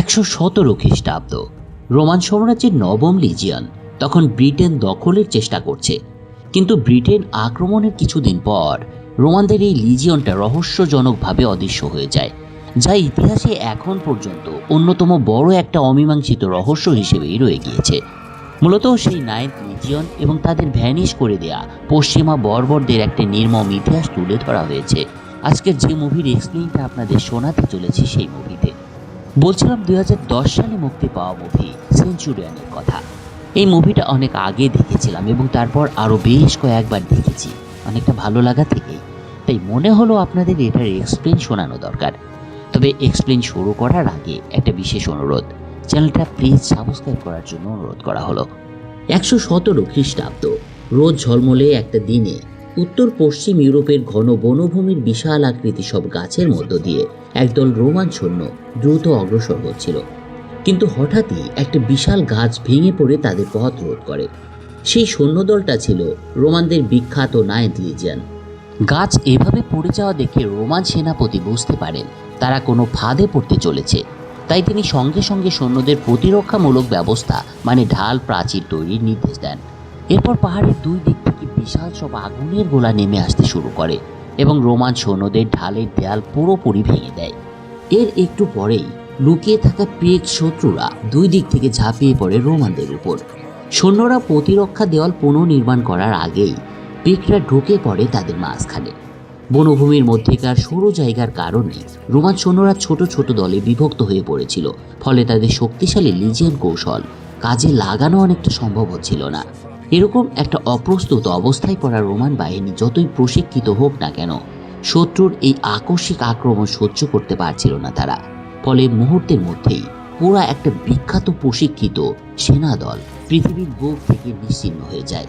একশো সতেরো খ্রিস্টাব্দ। রোমান সাম্রাজ্যের নবম লিজিয়ন তখন ব্রিটেন দখলের চেষ্টা করছে। কিন্তু ব্রিটেন আক্রমণের কিছুদিন পর রোমানদের এই লিজিয়নটা রহস্যজনকভাবে অদৃশ্য হয়ে যায়, যা ইতিহাসে এখন পর্যন্ত অন্যতম বড় একটা অমীমাংসিত রহস্য হিসেবেই রয়ে গিয়েছে। মূলত সেই নাইন্থ লিজিয়ন এবং তাদের ভ্যানিশ করে দেয়া পশ্চিমা বর্বরদের একটা নির্মম ইতিহাস তুলে ধরা হয়েছে। আজকের যে মুভির এক্সপ্লেইনটা আপনাদের শোনাতে চলেছি সেই মুভিতে। বলছিলাম দুই হাজার দশ সালে মুক্তি পাওয়া মুভি সেঞ্চুরিয়ানের কথা। এই মুভিটা অনেক আগে দেখেছিলাম এবং তারপর আরও বেশ কয়েকবার দেখেছি। অনেকটা ভালো লাগা থেকেই। তাই মনে হলো আপনাদের এটার এক্সপ্লেন শোনানো দরকার। তবে এক্সপ্লেন শুরু করার আগে একটা বিশেষ অনুরোধ। চ্যানেলটা প্লিজ সাবস্ক্রাইব করার জন্য অনুরোধ করা হলো। একশো সতেরো খ্রিস্টাব্দ, রোজ ঝলমলে একটা দিনে উত্তর পশ্চিম ইউরোপের ঘন বনভূমির বিশাল আকৃতি সব গাছের মধ্য দিয়ে একদল রোমান সৈন্য দ্রুত অগ্রসর হচ্ছিল। কিন্তু হঠাৎই একটা বিশাল গাছ ভেঙে পড়ে তাদের পথ রোধ করে। সেই সৈন্যদলটা ছিল রোমানদের বিখ্যাত নাইন্থ লিজিয়ান গাছ এভাবে পড়ে যাওয়া দেখে রোমান সেনাপতি বুঝতে পারেন তারা কোনো ফাঁদে পড়তে চলেছে। তাই তিনি সঙ্গে সঙ্গে সৈন্যদের প্রতিরক্ষামূলক ব্যবস্থা মানে ঢাল প্রাচীর তৈরির নির্দেশ দেন। এরপর পাহাড়ের দুই দিক বিশাল সব আগুনের গোলা নেমে আসতে শুরু করে এবং রোমান সৈন্যদের ঢালের দেয়াল পুরোপুরি ভেঙে দেয়। এর একটু পরেই লুকিয়ে থাকা পেক শত্রুরা দুই দিক থেকে ঝাঁপিয়ে পড়ে রোমানদের উপর। সৈন্যরা প্রতিরক্ষা দেওয়াল পুনর্নির্মাণ করার আগেই পেকরা ঢুকে পড়ে তাদের মাঝখানে। বনভূমির মধ্যেকার সরু জায়গার কারণে রোমান সৈন্যরা ছোট ছোট দলে বিভক্ত হয়ে পড়েছিল, ফলে তাদের শক্তিশালী লিজিয়ান কৌশল কাজে লাগানো অনেকটা সম্ভব হচ্ছিল না। এরকম একটা অপ্রস্তুত অবস্থায় পড়া রোমান বাহিনী যতই প্রশিক্ষিত হোক না কেন, শত্রুর এই আকস্মিক আক্রমণ সহ্য করতে পারছিল না তারা। ফলে মুহূর্তের মধ্যেই পুরা একটা বিখ্যাত প্রশিক্ষিত সেনা দল পৃথিবীর বুক থেকে নিশ্চিহ্ন হয়ে যায়।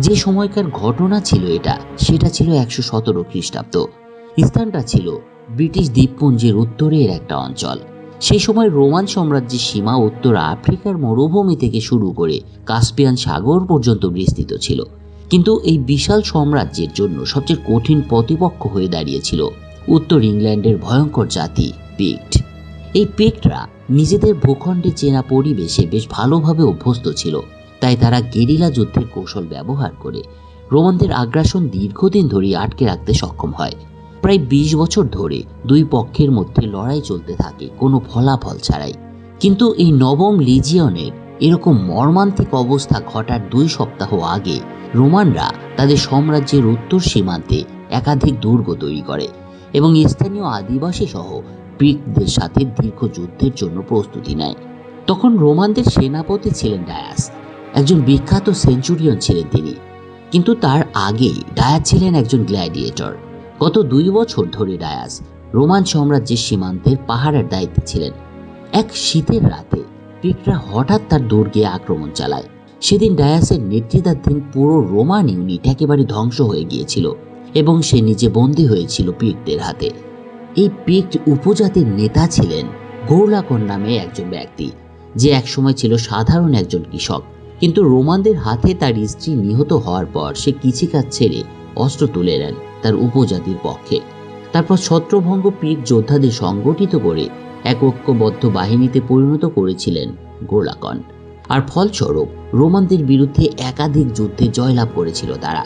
যে সময়কার ঘটনা ছিল এটা, সেটা ছিল একশো সতেরো খ্রিস্টাব্দ। স্থানটা ছিল ব্রিটিশ দ্বীপপুঞ্জের উত্তরের একটা অঞ্চল। সেই সময় রোমান সাম্রাজ্যের সীমা উত্তর আফ্রিকার মরুভূমি থেকে শুরু করে কাস্পিয়ান সাগর পর্যন্ত বিস্তৃত ছিল। কিন্তু এই বিশাল সাম্রাজ্যের জন্য সবচেয়ে কঠিন প্রতিপক্ষ হয়ে দাঁড়িয়েছিল উত্তর ইংল্যান্ডের ভয়ঙ্কর জাতি পিক্ট। এই পিক্টরা নিজেদের ভূখণ্ডে চেনা পরিবেশে বেশ ভালোভাবে অভ্যস্ত ছিল, তাই তারা গেরিলা যুদ্ধের কৌশল ব্যবহার করে রোমানদের আগ্রাসন দীর্ঘদিন ধরে আটকে রাখতে সক্ষম হয়। প্রায় বিশ বছর ধরে দুই পক্ষের মধ্যে লড়াই চলতে থাকে, কোনো ফলাফল ছাড়াই। কিন্তু এই নবম লিজিয়নের এরকম মর্মান্তিক অবস্থা ঘটার দুই সপ্তাহ আগে রোমানরা তাদের সাম্রাজ্যের উত্তর সীমান্তে একাধিক দুর্গ তৈরি করে এবং স্থানীয় আদিবাসী সহ গ্রিকদের সাথে দীর্ঘ যুদ্ধের জন্য প্রস্তুতি নেয়। তখন রোমানদের সেনাপতি ছিলেন ডায়াস, একজন বিখ্যাত সেঞ্চুরিয়ন ছিলেন তিনি। কিন্তু তার আগেই ডায়াস ছিলেন একজন গ্ল্যাডিয়েটর। গত দুই বছর ধরে ডায়াস রোমান সাম্রাজ্যের সীমান্তের পাহাড়ের দায়িত্বে ছিলেন। এক শীতের রাতে পিকরা হঠাৎ তার দুর্গে আক্রমণ চালায়। সেদিন ডায়াসের নেতৃত্বাধীন পুরো রোমান ইউনিট একেবারে ধ্বংস হয়ে গিয়েছিল এবং সে নিজে বন্দী হয়েছিল পিকদের হাতে। এই পিক্ট উপজাতির নেতা ছিলেন গৌলাকন নামে একজন ব্যক্তি, যে একসময় ছিল সাধারণ একজন কৃষক। কিন্তু রোমানদের হাতে তার স্ত্রী নিহত হওয়ার পর সে কৃষিকাজ ছেড়ে অস্ত্র তুলে নেন। তার উপজাতির পক্ষে। তারপর ছত্রভঙ্গ পিক যোদ্ধাদের সংগঠিত করে এক ঐক্যবদ্ধ বাহিনীতে পরিণত করেছিলেন গোলাকন। আর ফলস্বরূপ, রোমানদের বিরুদ্ধে একাধিক যুদ্ধে জয়লাভ করেছিল তারা।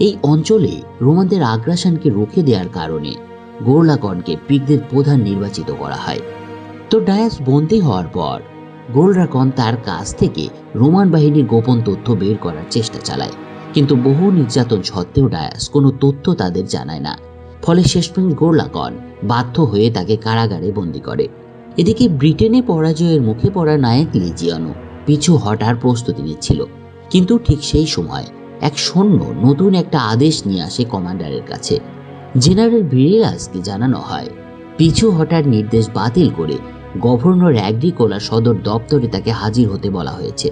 এই অঞ্চলে রোমানদের আগ্রাসনকে রুখে দেওয়ার কারণে গোরলাকনকে পিকদের প্রধান নির্বাচিত করা হয়। তো ডায়াস বন্দী হওয়ার পর গোলরাকন তার কাছ থেকে রোমান বাহিনীর গোপন তথ্য বের করার চেষ্টা চালায়। কিন্তু বহু নির্যাতন সত্ত্বেও ডায়াস কোনো তথ্য তাদের জানায় না। ফলে শেষমেশ গোরলাকন বাধ্য হয়ে তাকে কারাগারে বন্দী করে। এদিকে ব্রিটেনে পরাজয়ের মুখে পড়া নায়ক লিজিয়ানো পিছু হটার প্রস্তুতি নিচ্ছিল। কিন্তু ঠিক সেই সময় এক সৈন্য নতুন একটা আদেশ নিয়ে আসে কমান্ডারের কাছে। জেনারেল ভিরিলাসকে জানানো হয়, পিছু হটার নির্দেশ বাতিল করে গভর্নর অ্যাগ্রিকোলা সদর দপ্তরে তাকে হাজির হতে বলা হয়েছে।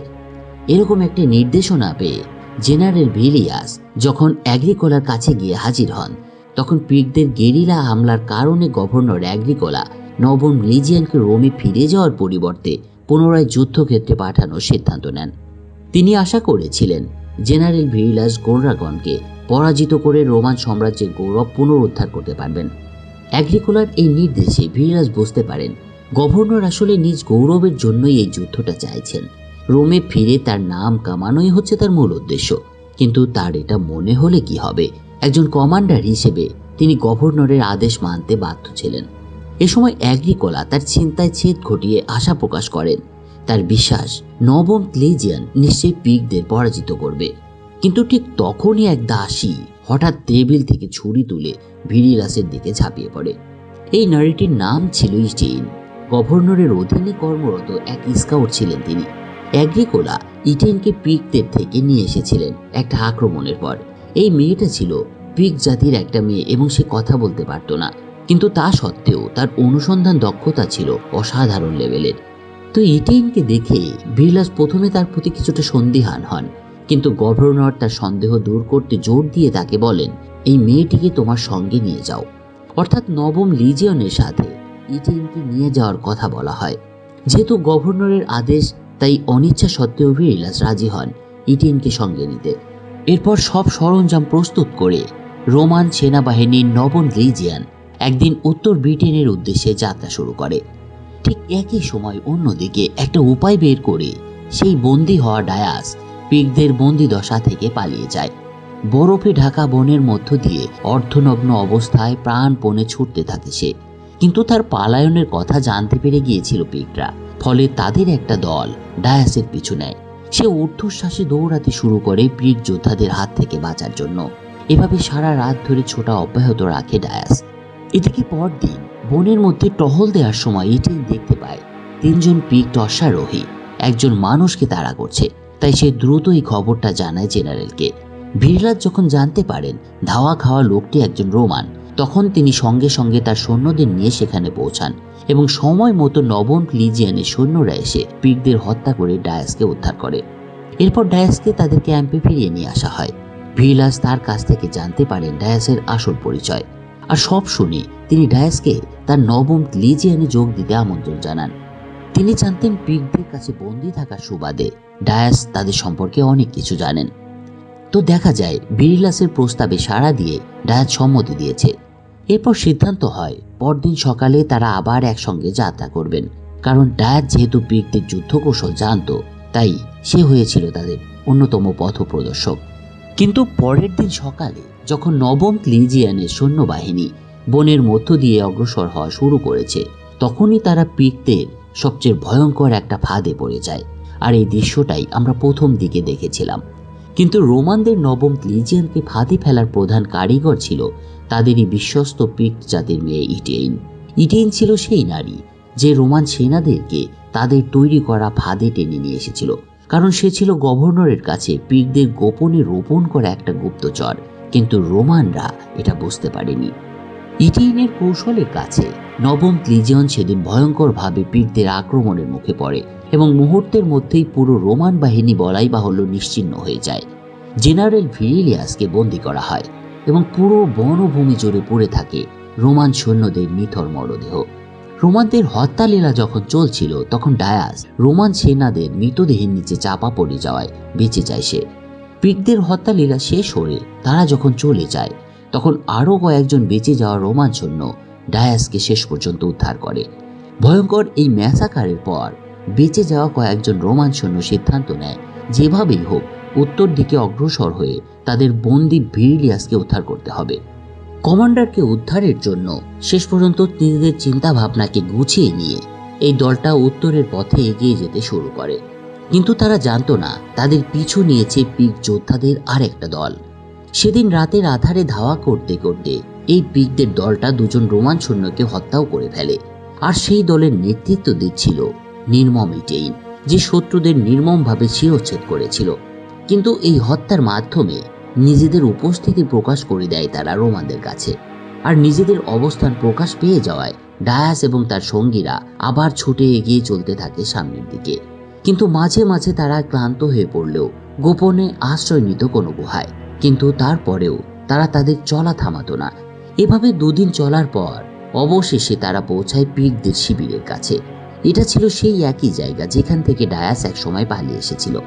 এরকম একটি নির্দেশনা পেয়ে জেনারেল ভিলিয়াস যখন অ্যাগ্রিকোলার কাছে গিয়ে হাজির হন, তখন পিকদের গেরিলা হামলার কারণে গভর্নর অ্যাগ্রিকোলা নবম লিজিয়ানকে রোমে ফিরে যাওয়ার পরিবর্তে পুনরায় যুদ্ধক্ষেত্রে পাঠানোর সিদ্ধান্ত নেন। তিনি আশা করেছিলেন জেনারেল ভিরিলাস গোর্রাগনকে পরাজিত করে রোমান সাম্রাজ্যের গৌরব পুনরুদ্ধার করতে পারবেন। অ্যাগ্রিকোলার এই নির্দেশে ভিরিলাস বুঝতে পারেন, গভর্নর আসলে নিজ গৌরবের জন্যই এই যুদ্ধটা চাইছেন। রোমে ফিরে তার নাম কামানোই হচ্ছে তার মূল উদ্দেশ্য। কিন্তু তার এটা মনে হলে কি হবে? একজন কমান্ডার হিসেবে তিনি গভর্নরের আদেশ মানতে বাধ্য ছিলেন। এ সময় অ্যাগ্রিকোলা তার চিন্তায় ছেদ ঘটিয়ে আশা প্রকাশ করেন। তার বিশ্বাস, নবম লেজিয়ান নিশ্চয়ই পিকদের পরাজিত করবে। কিন্তু ঠিক তখনই এক দাসী হঠাৎ টেবিল থেকে ছুরি তুলে ভিরিলাসের দিকে ঝাঁপিয়ে পড়ে। এই নারীটির নাম ছিল ইটেইন গভর্নরের অধীনে কর্মরত এক স্কাউট ছিলেন তিনি। অ্যাগ্রিকোলা ইটেনকে পিকদের থেকে নিয়ে এসেছিলেন একটা আক্রমণের পর। এই মেয়েটা ছিল পিক জাতির একটা মেয়ে এবং সে কথা বলতে পারত না। কিন্তু তা সত্ত্বেও তার অনুসন্ধান দক্ষতা ছিল অসাধারণ লেভেলের। তো ইটেইনকে দেখে বিরলাস প্রথমে তার প্রতি কিছুটা সন্দিহান হন, কিন্তু গভর্নর তার সন্দেহ দূর করতে জোর দিয়ে তাকে বলেন, এই মেয়েটিকে তোমার সঙ্গে নিয়ে যাও। অর্থাৎ নবম লিজিয়নের সাথে ইটেনকে নিয়ে যাওয়ার কথা বলা হয়। যেহেতু গভর্নরের আদেশ তাই অনিচ্ছা সত্ত্বেও ভিরিলাস রাজি হন ইটেইনকে সঙ্গে নিতে। এরপর সব সরঞ্জাম প্রস্তুত করে রোমান সেনাবাহিনীর নবম রিজিয়ান একদিন উত্তর ব্রিটেনের উদ্দেশ্যে যাত্রা শুরু করে। ঠিক একই সময় অন্যদিকে একটা উপায় বের করে সেই বন্দি হওয়া ডায়াস পিকদের বন্দি দশা থেকে পালিয়ে যায়। বরফে ঢাকা বনের মধ্য দিয়ে অর্ধনগ্ন অবস্থায় প্রাণপণে ছুটতে থাকে সে। কিন্তু তার পালায়নের কথা জানতে পেরে গিয়েছিল পিকরা ফলে তাদের একটা দল, ডায়াসের পিছু নেয়। সে ঊর্ধ্বশ্বাসে দৌড়াতে শুরু করে পিক যোদ্ধাদের হাত থেকে বাঁচার জন্য। এভাবে সারা রাত ধরে ছোটা অব্যাহত রাখে ডায়াস। এদিকে পরদিন বনের মধ্যে টহল দেওয়ার সময় এটাই দেখতে পায়, তিনজন পিক অশ্বারোহী। একজন মানুষকে তাড়া করছে, তাই সে দ্রুত এই খবরটা জানায় জেনারেলকে। ভিরলাজ যখন জানতে পারেন ধাওয়া খাওয়া লোকটি একজন রোমান, তখন তিনি সঙ্গে সঙ্গে তার সৈন্যদের নিয়ে সেখানে পৌঁছান। এবং সময় মতো নবম লিজিয়ানের সৈন্যরা এসে পিকদের হত্যা করে ডায়াসকে উদ্ধার করে। এরপর ডায়াসকে তাদের ক্যাম্পে ফিরিয়ে নিয়ে আসা হয়। ভিলাস তার কাছ থেকে জানতে পারেন ডায়াসের আসল পরিচয়। আর সব শুনে তিনি ডায়াসকে তার নবম লিজিয়ানে যোগ দিতে আমন্ত্রণ জানান। তিনি জানতেন পিকদের কাছে বন্দি থাকার সুবাদে ডায়াস তাদের সম্পর্কে অনেক কিছু জানেন। তো দেখা যায় বিরিলাসের প্রস্তাবে সাড়া দিয়ে ডায়াস সম্মতি দিয়েছে। এরপর সিদ্ধান্ত হয়, পরদিন সকালে তারা আবার একসঙ্গে যাত্রা করবেন। কারণ ডায়াস যেহেতু পিকদের যুদ্ধ কৌশল জানত, তাই সে হয়েছিল তাদের অন্যতম পথপ্রদর্শক। কিন্তু পরের দিন সকালে যখন নবম লিজিয়ানের সৈন্যবাহিনী বনের মধ্য দিয়ে অগ্রসর হওয়া শুরু করেছে, তখনই তারা পিকদের সবচেয়ে ভয়ঙ্কর একটা ফাঁদে পড়ে যায়, আর এই দৃশ্যটাই আমরা প্রথম দিকে দেখেছিলাম। কিন্তু রোমানদের নবম লিজিয়ানকে ফাঁদে ফেলার প্রধান কারিগর ছিল তাদেরই বিশ্বস্ত পিক জাতির মেয়ে ইটেইন। ইটেইন ছিল সেই নারী যে রোমান সেনাদেরকে তাদের তৈরি করা ফাঁদে টেনে নিয়ে এসেছিল। কারণ সে ছিল গভর্নরের কাছে পিকদের গোপনে রোপণ করা একটা গুপ্তচর, কিন্তু রোমানরা এটা বুঝতে পারেনি। ইটিনের কৌশলের কাছে নবম ক্লিজিয়ন সেদিন ভয়ঙ্করভাবে পিকদের আক্রমণের মুখে পড়ে এবং মুহূর্তের মধ্যেই পুরো রোমান বাহিনী বলাই বাহুল্য নিশ্চিহ্ন হয়ে যায়। জেনারেল ভিরিলিয়াসকে বন্দী করা হয়। এবং পুরো বনভূমি জুড়ে পড়ে থাকে রোমান সৈন্যদের নিথর মরদেহ। রোমানদের হত্যালীলা যখন চলছিল, তখন ডায়াস রোমান সেনাদের মৃতদেহের নিচে চাপা পড়ে যাওয়ায় বেঁচে যায় সে। পিকদের হত্যালীলা শেষ হয়ে তারা যখন চলে যায়, তখন আরও কয়েকজন বেঁচে যাওয়া রোমান সৈন্য ডায়াসকে শেষ পর্যন্ত উদ্ধার করে। ভয়ঙ্কর এই ম্যাসাকারের পর বেঁচে যাওয়া কয়েকজন রোমান সৈন্য সিদ্ধান্ত নেয়, যেভাবেই হোক, উত্তর দিকে অগ্রসর হয়ে তাদের বন্দি ভিরিলিয়াসকে উদ্ধার করতে হবে। কমান্ডারকে উদ্ধারের জন্য শেষ পর্যন্ত নিজেদের চিন্তাভাবনাকে গুছিয়ে নিয়ে এই দলটা উত্তরের পথে এগিয়ে যেতে শুরু করে। কিন্তু তারা জানতো না, তাদের পিছু নিয়েছে পিক যোদ্ধাদের আর একটা দল। সেদিন রাতের আধারে ধাওয়া করতে করতে এই পিকদের দলটা দুজন রোমান সৈন্যকে হত্যাও করে ফেলে। আর সেই দলের নেতৃত্ব দিচ্ছিল নির্মম ইটেইন, যে শত্রুদের নির্মমভাবে শিরোচ্ছেদ করেছিল। কিন্তু এই হত্যার মাধ্যমে নিজেদের উপস্থিতি প্রকাশ করে দেয় তারা রোমানদের কাছে। আর নিজেদের অবস্থান প্রকাশ পেয়ে যাওয়ায় ডায়াস এবং তার সঙ্গীরা আবার ছুটে এগিয়ে চলতে থাকে সামনের দিকে। কিন্তু মাঝে মাঝে তারা ক্লান্ত হয়ে পড়লেও গোপনে আশ্রয় নিত কোনো গুহায়। কিন্তু তারপরেও তারা তাদের চলা থামাতো না। এভাবে দুদিন চলার পর অবশেষে তারা পৌঁছায় পিকদের শিবিরের কাছে। এটা ছিল সেই একই জায়গা যেখান থেকে ডায়াস এক সময় পালিয়ে এসেছিল।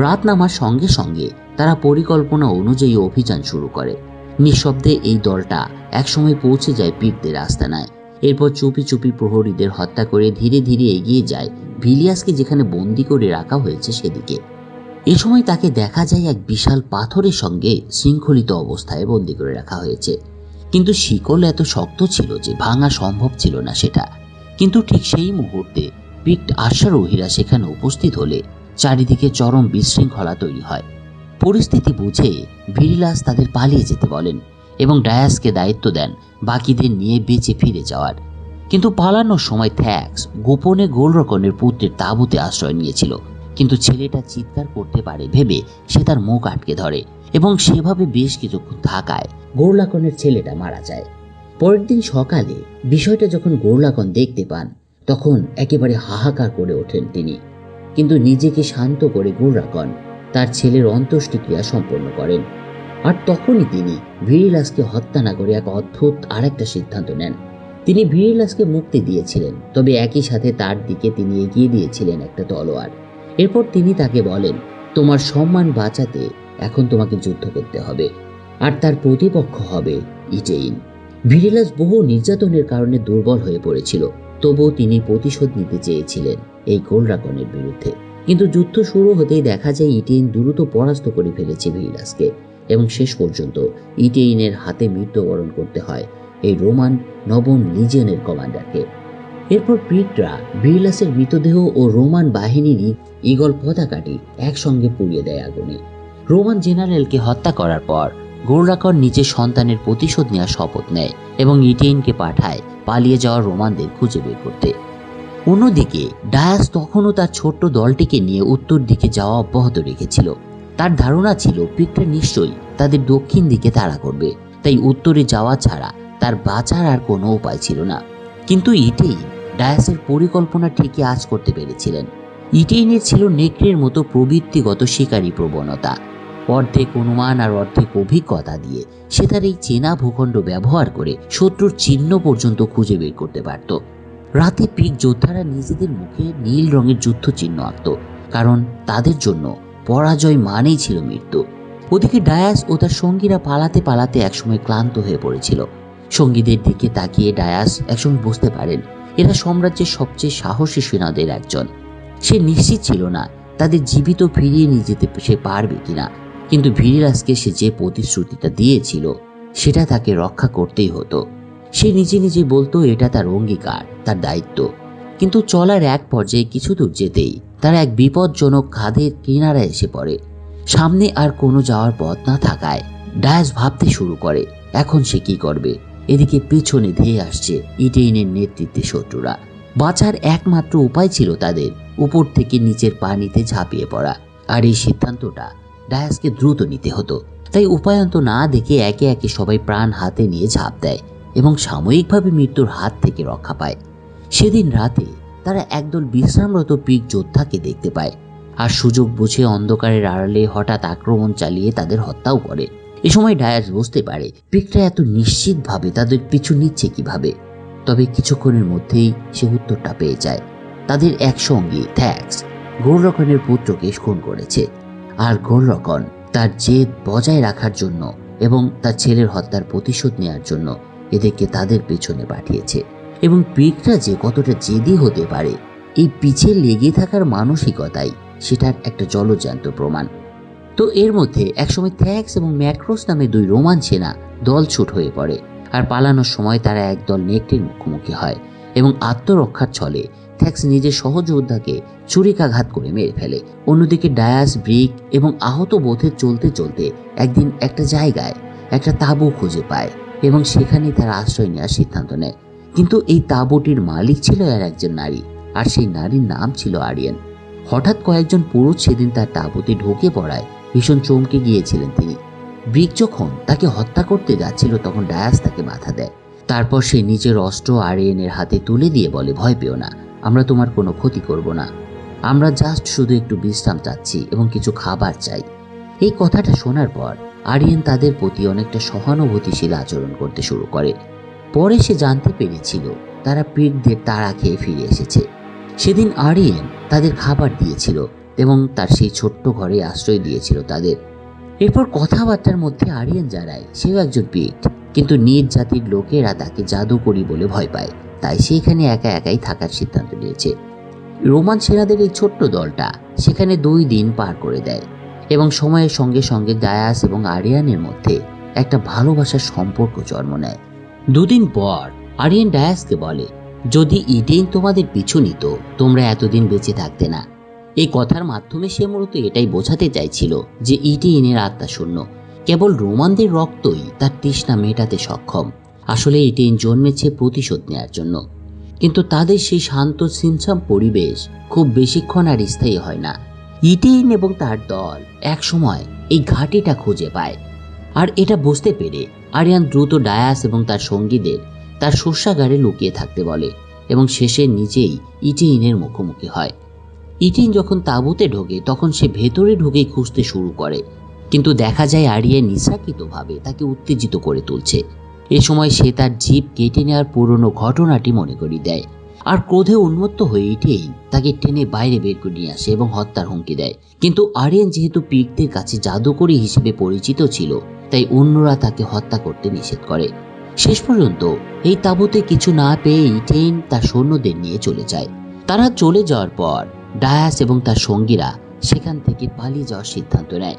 রাত নামার সঙ্গে সঙ্গে তারা পরিকল্পনা অনুযায়ী অভিযান শুরু করে। নিঃশব্দে এই দলটা একসময় পৌঁছে যায় পিকদের আস্তানায়। এরপর চুপি চুপি প্রহরীদের হত্যা করে ধীরে ধীরে এগিয়ে যায় ভিলিয়াসকে যেখানে বন্দি করে রাখা হয়েছে সেদিকে। এ সময় তাকে দেখা যায় এক বিশাল পাথরের সঙ্গে শৃঙ্খলিত অবস্থায় বন্দি করে রাখা হয়েছে। কিন্তু শিকল এত শক্ত ছিল যে ভাঙা সম্ভব ছিল না সেটা। কিন্তু ঠিক সেই মুহূর্তে পিক্ট আশারোহীরা সেখানে উপস্থিত হলে চারিদিকে চরম বিশৃঙ্খলা তৈরি হয়। পরিস্থিতি বুঝে ভিরিলাস তাদের পালিয়ে যেতে বলেন এবং ডায়াসকে দায়িত্ব দেন বাকিদের নিয়ে বেঁচে ফিরে যাওয়ার। কিন্তু পালানোর সময় থ্যাক্স গোপনে গোলরকনের পুত্রের তাঁবুতে আশ্রয় নিয়েছিল। কিন্তু ছেলেটা চিৎকার করতে পারে ভেবে সে তার মুখ আটকে ধরে এবং সেভাবে বেশ কিছুক্ষণ থাকায় গোরলাকনের ছেলেটা মারা যায়। পরের দিন সকালে বিষয়টা যখন গোরলাকন দেখতে পান, তখন একেবারে হাহাকার করে ওঠেন তিনি। কিন্তু নিজেকে শান্ত করে গোরলাকন তার ছেলের অন্ত্যেষ্টিক্রিয়া সম্পন্ন করেন। আর তখনই তিনি ভিরিলাসকে হত্যা না করে এক অদ্ভুত আরেকটা সিদ্ধান্ত নেন। তিনি ভিরিলাসকে মুক্তি দিয়েছিলেন, তবে একই সাথে তার দিকে তিনি এগিয়ে দিয়েছিলেন একটা তলোয়ার। এরপর তিনি তাকে বলেন, তোমার সম্মান বাঁচাতে এখন তোমাকে যুদ্ধ করতে হবে, আর তার প্রতিপক্ষ হবে ইটেইন। ভিরিলাস বহু নির্যাতনের কারণে দুর্বল হয়ে পড়েছিল। তবুও তিনি প্রতিশোধ নিতে চেয়েছিলেন এই গোলরাকনের বিরুদ্ধে। কিন্তু যুদ্ধ শুরু হতেই দেখা যায় ইটেইন দ্রুত পরাস্ত করে ফেলেছে ভিরিলাসকে এবং শেষ পর্যন্ত ইটেইনের হাতে মৃত্যুবরণ করতে হয় এই রোমান নবম লিজিয়নের কমান্ডারকে। এরপর পিটরা ভিরিলাসের মৃতদেহ ও রোমান বাহিনীরই ইগল পতাকাটি একসঙ্গে পুড়িয়ে দেয় আগুনে। রোমান জেনারেলকে হত্যা করার পর গোর্লাকর নিজের সন্তানের প্রতিশোধ নেওয়ার শপথ নেয় এবং ইটেইনকে পাঠায় পালিয়ে যাওয়া রোমানদের খুঁজে বের করতে। অন্যদিকে, ডায়াস তখনও তার ছোট্ট দলটিকে নিয়ে উত্তর দিকে যাওয়া অব্যাহত রেখেছিল। তার ধারণা ছিল পিকটা নিশ্চয়ই তাদের দক্ষিণ দিকে তাড়া করবে, তাই উত্তরে যাওয়া ছাড়া তার বাঁচার আর কোনো উপায় ছিল না। কিন্তু ইটেইন ডায়াসের পরিকল্পনা ঠিকই আজ করতে পেরেছিলেন। ইটেইনের ছিল নেকড়ের মতো প্রবৃত্তিগত শিকারী প্রবণতা। অর্ধেক অনুমান আর অর্ধেক অভিজ্ঞতা দিয়ে সে তার এই চেনা ভূখণ্ড ব্যবহার করে শত্রুর চিহ্ন পর্যন্ত খুঁজে বের করতে পারত। রাতে পিক যোদ্ধারা নিজেদের মুখে নীল রঙের যুদ্ধ চিহ্ন আঁকত, কারণ তাদের জন্য পরাজয় মানেই ছিল মৃত্যু। ওদিকে ডায়াস ও তার সঙ্গীরা পালাতে পালাতে একসময় ক্লান্ত হয়ে পড়েছিল। সঙ্গীদের দিকে তাকিয়ে ডায়াস একসময় বুঝতে পারেন, এরা সাম্রাজ্যের সবচেয়ে সাহসী সেনাদের একজন। সে নিশ্চিত ছিল না তাদের জীবিত ফিরিয়ে নিয়ে যেতে সে পারবে কিনা। কিন্তু ভিরিরাজকে সে যে প্রতিশ্রুতিটা দিয়েছিল, সেটা তাকে রক্ষা করতেই হতো। সে নিজে নিজে বলতো, এটা তার অঙ্গীকার, তার দায়িত্ব। কিন্তু চলার এক পর্যায়ে কিছু দূর যেতেই তার এক বিপজ্জনক খাদের কিনারায় এসে পড়ে। সামনে আর কোনো যাওয়ার পথ না থাকায় ডায়াস ভাবতে শুরু করে, এখন সে কি করবে? এদিকে পেছনে ধেয়ে আসছে ইটেইনের নেতৃত্বে শত্রুরা। বাঁচার একমাত্র উপায় ছিল তাদের, উপর থেকে নিচের পানিতে ঝাঁপিয়ে পড়া। আর এই সিদ্ধান্তটা ডায়াসকে দ্রুত নিতে হতো। তাই উপায়ন্ত না দেখে একে একে সবাই প্রাণ হাতে নিয়ে ঝাঁপ দেয় এবং সাময়িকভাবে মৃত্যুর হাত থেকে রক্ষা পায়। সেদিন রাতে তারা একদল বিশ্রামরত পিক যোদ্ধাকে দেখতে পায় আর সুযোগ বুঝে অন্ধকারের আড়ালে হঠাৎ আক্রমণ চালিয়ে তাদের হত্যাও করে। এ সময় ডায়াস বুঝতে পারে পিকটা এত নিশ্চিতভাবে তাদের পিছু নিচ্ছে কীভাবে। তবে কিছুক্ষণের মধ্যেই সে উত্তরটা পেয়ে যায়। তাদের এক সঙ্গী থ্যাক্স গোলরকনের পুত্রকে খুন করেছে। আর গোলরকন তার জেদ বজায় রাখার জন্য এবং তার ছেলের হত্যার প্রতিশোধ নেওয়ার জন্য এদেরকে তাদের পেছনে পাঠিয়েছে। এবং পিকটা যে কতটা জেদি হতে পারে, এই পিছে লেগে থাকার মানসিকতাই সেটার একটা জলজ্যান্ত প্রমাণ। তো এর মধ্যে একসময় থ্যাক্স এবং ম্যাক্রোস নামে দুই রোমান সেনা দল ছুট হয়ে পড়ে। আর পালানোর সময় তারা একদল নেকটির মুখোমুখি হয় এবং আত্মরক্ষার ছলে থ্যাক্স নিজের সহযোদ্ধাকে ছুরিকাঘাত করে মেরে ফেলে। অন্যদিকে ডায়াস, ব্রিক এবং আহত বোধে চলতে চলতে একদিন একটা জায়গায় একটা তাঁবু খুঁজে পায় এবং সেখানেই তারা আশ্রয় নেওয়ার সিদ্ধান্ত নেয়। কিন্তু এই তাঁবুটির মালিক ছিল আর একজন নারী, আর সেই নারীর নাম ছিল আরিয়ান। হঠাৎ কয়েকজন পুরুষ সেদিন তার তাঁবুতে ঢুকে পড়ায়, ভীষণ চমকে গিয়েছিলেন তিনি। ব্রিক যখন তাকে হত্যা করতে যাচ্ছিল, তখন ডায়াস তাকে বাধা দেয়। তারপর সে নিজের অস্ত্র আরিয়ানের হাতে তুলে দিয়ে বলে, ভয় পেও না আমরা তোমার কোনো ক্ষতি করব না। আমরা জাস্ট শুধু একটু বিশ্রাম চাচ্ছি এবং কিছু খাবার চাই। এই কথাটা শোনার পর, আরিয়ান তাদের প্রতি অনেকটা সহানুভূতিশীল আচরণ করতে শুরু করে। পরে সে জানতে পেরেছিল, তারা পিকদের তাড়া খেয়ে ফিরে এসেছে। সেদিন আরিয়েন তাদের খাবার দিয়েছিল এবং তার সেই ছোট্ট ঘরে আশ্রয় দিয়েছিল তাদের। এরপর কথাবার্তার মধ্যে আরিয়ান জানায়, সেও একজন পিট কিন্তু নিজ জাতির লোকেরা তাকে জাদুকরি বলে ভয় পায়। তাই সে এখানে একা একাই থাকার সিদ্ধান্ত নিয়েছে। রোমান সেনাদের এই ছোট্ট দলটা সেখানে দুই দিন পার করে দেয় এবং সময়ের সঙ্গে সঙ্গে ডায়াস এবং আরিয়ানের মধ্যে একটা ভালোবাসার সম্পর্ক জন্ম নেয়। দুদিন পর আরিয়ান ডায়াসকে বলে, যদি ইডেন তোমাদের পিছু নিত, তোমরা এতদিন বেঁচে থাকতে না। এই কথার মাধ্যমে সে মূলত এটাই বোঝাতে চাইছিল যে ইডেনের আত্মা শূন্য। কেবল রোমানদের রক্তই তার তৃষ্ণা মেটাতে সক্ষম। আসলে ইডেন জন্মেছে প্রতিশোধ নেয়ার জন্য। কিন্তু তাদের সেই শান্ত সিনসাম পরিবেশ খুব বেশিক্ষণ আর স্থায়ী হয় না। ইটেইন এবং তার দল একসময় এই ঘাটিটা খুঁজে পায়। আর এটা বুঝতে পেরে আরিয়ান দ্রুত ডায়াস এবং তার সঙ্গীদের তার শস্যাগারে লুকিয়ে থাকতে বলে এবং শেষে নিজেই ইটেইনের মুখোমুখি হয়। ইটিন যখন তাঁবুতে ঢোকে, তখন সে ভেতরে ঢুকে খুঁজতে শুরু করে। কিন্তু দেখা যায় আরিয়া নিশাকিতভাবে তাকে উত্তেজিত করে তুলছে। এ সময় সে তার জীব কেটে নেওয়ার পুরনো ঘটনাটি মনে করিয়ে দেয়। আর ক্রোধে উন্মত্ত হয়ে ইটেই তাকে টেনে বাইরে বের করে নিয়ে আসে এবং হত্যার হুমকি দেয়। কিন্তু আরিয়ান যেহেতু পিকদের কাছে জাদুকরী হিসেবে পরিচিত ছিল, তাই অন্যরা তাকে হত্যা করতে নিষেধ করে। শেষ পর্যন্ত এই তাঁবুতে কিছু না পেয়ে ইটেইন তার সৈন্যদের নিয়ে চলে যায়। তারা চলে যাওয়ার পর ডায়াস এবং তার সঙ্গীরা সেখান থেকে পালিয়ে যাওয়ার সিদ্ধান্ত নেয়।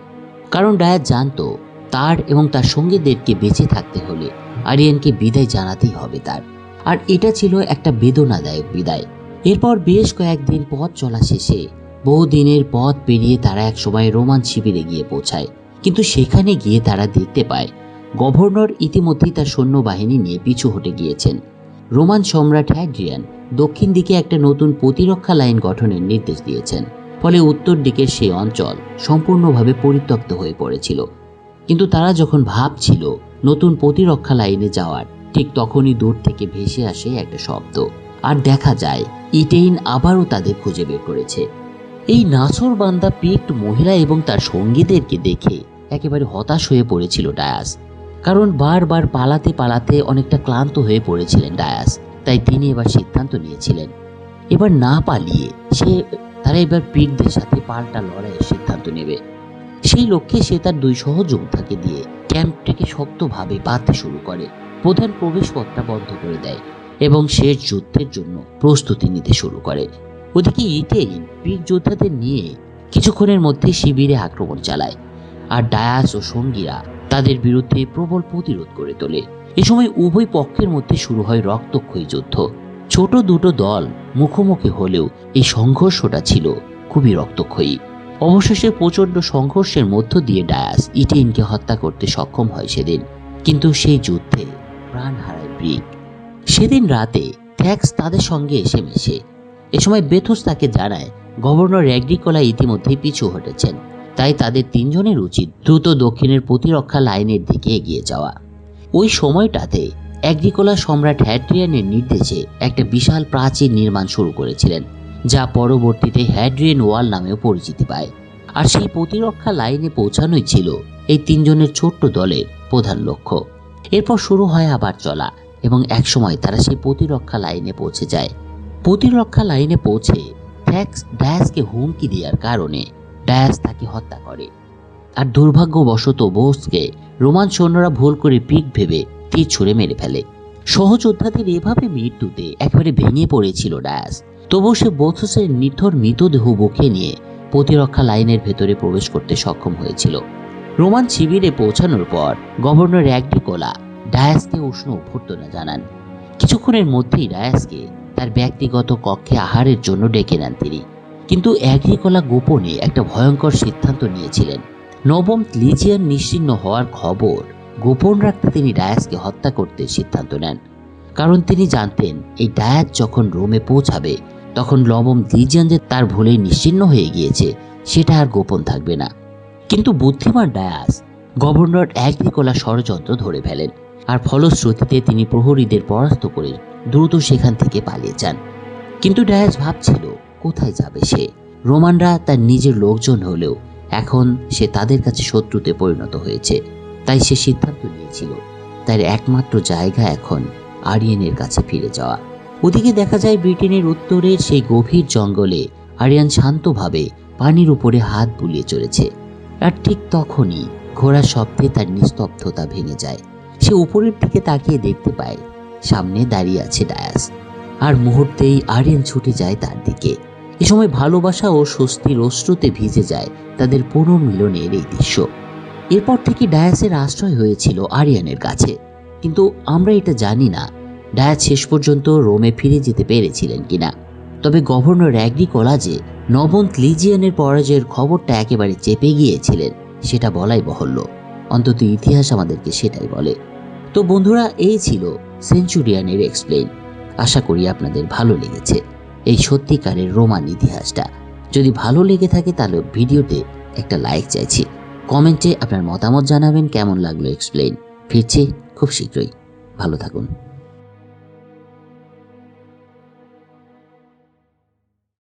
কারণ ডায়াস জানতো তার এবং তার সঙ্গীদেরকে বেঁচে থাকতে হলে আরিয়ানকে বিদায় জানাতেই হবে তার। আর এটা ছিল একটা বেদনাদায়ক বিদায়। এরপর বেশ কয়েকদিন পথ চলা শেষে বহুদিনের পথ পেরিয়ে তারা এক সময় রোমান শিবিরে গিয়ে পৌঁছায়। কিন্তু সেখানে গিয়ে তারা দেখতে পায়, গভর্নর ইতিমধ্যেই তার সৈন্যবাহিনী নিয়ে পিছু হটে গিয়েছেন। রোমান সম্রাট হ্যাড্রিয়ান দক্ষিণ দিকে একটা নতুন প্রতিরক্ষা লাইন গঠনের নির্দেশ দিয়েছেন, ফলে উত্তর দিকের সেই অঞ্চল সম্পূর্ণভাবে পরিত্যক্ত হয়ে পড়েছিল। কিন্তু তারা যখন ভাবছিল নতুন প্রতিরক্ষা লাইনে যাওয়ার। ঠিক তখনই দূর থেকে ভেসে আসে একটা শব্দ। আর দেখা যায়, ইটেইন আবারও তাদের খুঁজে বের করেছে। এই নাসর বান্দা পিকড মহিলা এবং তার সঙ্গীদেরকে দেখে একেবারে হতাশ হয়ে পড়েছিল ডায়াস। কারণ বারবার পালাতে পালাতে অনেকটা ক্লান্ত হয়ে পড়েছিলেন ডায়াস। তাই তিনি এবার সিদ্ধান্ত নিয়েছিলেন, এবার না পালিয়ে সে, তারা এবার পিকদের সাথে পাল্টা লড়াইয়ের সিদ্ধান্ত নেবে। সেই লক্ষ্যে সে তার দুই সহযোদ্ধাকে দিয়ে ক্যাম্পটাকে শক্তভাবে বাঁধতে শুরু করে। প্রধান প্রবেশপথটা বন্ধ করে দেয় এবং শেষ যুদ্ধের জন্য প্রস্তুতি নিতে শুরু করে। ওদিকে ইটেইন পিক যোদ্ধাদের নিয়ে কিছুক্ষণের মধ্যে শিবিরে আক্রমণ চালায় আর ডায়াস ও সঙ্গীরা তাদের বিরুদ্ধে প্রবল প্রতিরোধ করে তোলে। এ সময় উভয় পক্ষের মধ্যে শুরু হয় রক্তক্ষয়ী যুদ্ধ। ছোট দুটো দল মুখোমুখি হলেও এই সংঘর্ষটা ছিল খুবই রক্তক্ষয়ী। অবশেষে প্রচণ্ড সংঘর্ষের মধ্য দিয়ে ডায়াস ইটেইনকে হত্যা করতে সক্ষম হয় সেদিন। কিন্তু সেই যুদ্ধে প্রাণ হারায় ব্রিক। সেদিন রাতে ট্যাক্স তাদের সঙ্গে এসে মেশে। এ সময় বেথুস তাকে জানায়, গভর্নর অ্যাগ্রিকোলা ইতিমধ্যে পিছু হটেছেন। তাই তাদের তিনজনের উচিত দ্রুত দক্ষিণের প্রতিরক্ষা লাইনের দিকে এগিয়ে যাওয়া। ওই সময়টাতে অ্যাগ্রিকোলা সম্রাট হ্যাড্রিয়ানের নির্দেশে একটা বিশাল প্রাচীর নির্মাণ শুরু করেছিলেন। যা পরবর্তীতে হ্যাড্রিয়ান ওয়াল নামেও পরিচিতি পায়। আর সেই প্রতিরক্ষা লাইনে পৌঁছানোই ছিল এই তিনজনের ছোট্ট দলের প্রধান লক্ষ্য। এরপর শুরু হয় আবার চলা এবং একসময় তারা সেই প্রতিরক্ষা লাইনে পৌঁছে যায়। প্রতিরক্ষা লাইনে পৌঁছে ট্যাক্স ডায়াসকে হুমকি দেওয়ার কারণে ডায়াস তাকে হত্যা করে। আর দুর্ভাগ্যবশত বোসকে রোমান সৈন্যরা ভুল করে পিক ভেবে তীর ছুঁড়ে মেরে ফেলে। সহযোদ্ধাদের এভাবে মৃত্যুতে একেবারে ভেঙে পড়েছিল ডায়াস। তবুও সে বোথসের নিথর মৃতদেহ বুকে নিয়ে প্রতিরক্ষা লাইনের ভেতরে প্রবেশ করতে সক্ষম হয়েছিল। রোমান শিবিরে পৌঁছানোর পর গভর্নর অ্যাগ্রিকোলা ডায়াসকে উষ্ণ অভ্যর্থনা জানান। কিছুক্ষণের মধ্যেই ডায়াসকে তার ব্যক্তিগত কক্ষে আহারের জন্য ডেকে নেন তিনি। কিন্তু অ্যাগ্রিকোলা গোপনে একটা ভয়ঙ্কর সিদ্ধান্ত নিয়েছিলেন। নবম লিজিয়ান নিশ্চিহ্ন হওয়ার খবর গোপন রাখতে তিনি ডায়াসকে হত্যা করতে সিদ্ধান্ত নেন। কারণ তিনি জানতেন, এই ডায়াস যখন রোমে পৌঁছাবে তখন লবম যে তার ভুলেই নিশ্চিহ্ন হয়ে গিয়েছে, সেটা আর গোপন থাকবে না। কিন্তু বুদ্ধিমান ডায়াস, গভর্নর অ্যাগ্রিকোলা ষড়যন্ত্র ধরে ফেলেন, আর ফলশ্রুতিতে তিনি প্রহরীদের পরাস্ত করে দ্রুত সেখান থেকে পালিয়ে যান। কিন্তু ডায়াস ভাবছিল, কোথায় যাবে সে? রোমানরা তার নিজের লোকজন হলেও এখন সে তাদের কাছে শত্রুতে পরিণত হয়েছে, তাই সে সিদ্ধান্ত নিয়েছিল, তার একমাত্র জায়গা এখন আরিয়ানের কাছে ফিরে যাওয়া। ওদিকে দেখা যায় ব্রিটেনের উত্তরের সেই গভীর জঙ্গলে আরিয়ান শান্তভাবে পানির উপরে হাত বুলিয়ে চলেছে। আর ঠিক তখনই ঘোড়ার শব্দে তার নিস্তব্ধতা ভেঙে যায়। সে উপরের দিকে তাকিয়ে দেখতে পায়, সামনে দাঁড়িয়ে আছে ডায়াস। আর মুহূর্তেই আরিয়ান ছুটে যায় তার দিকে। এ সময় ভালোবাসা ও স্বস্তির অশ্রুতে ভিজে যায় তাদের পুনর্মিলনের এই দৃশ্য। এরপর থেকে ডায়াসের আশ্রয় হয়েছিল আরিয়ানের কাছে। কিন্তু আমরা এটা জানি না ডায়াস শেষ পর্যন্ত রোমে ফিরে যেতে পেরেছিলেন কিনা। তবে গভর্নর অ্যাগ্রিকোলা যে নবন্ত লিজিয়ানের পরাজয়ের খবরটা একেবারে চেপে গিয়েছিলেন, সেটা বলাই বহল্য অন্তত ইতিহাস আমাদেরকে সেটাই বলে। তো বন্ধুরা, এই ছিল সেঞ্চুরিয়ানের এক্সপ্লেন আশা করি আপনাদের ভালো লেগেছে এই সত্যিকারের রোমান ইতিহাসটা। যদি ভালো লেগে থাকে তাহলে ভিডিওতে একটা লাইক চাইছি। কমেন্টে আপনার মতামত জানাবেন, কেমন লাগল এক্সপ্লেন ফিরছি খুব শীঘ্রই। ভালো থাকুন।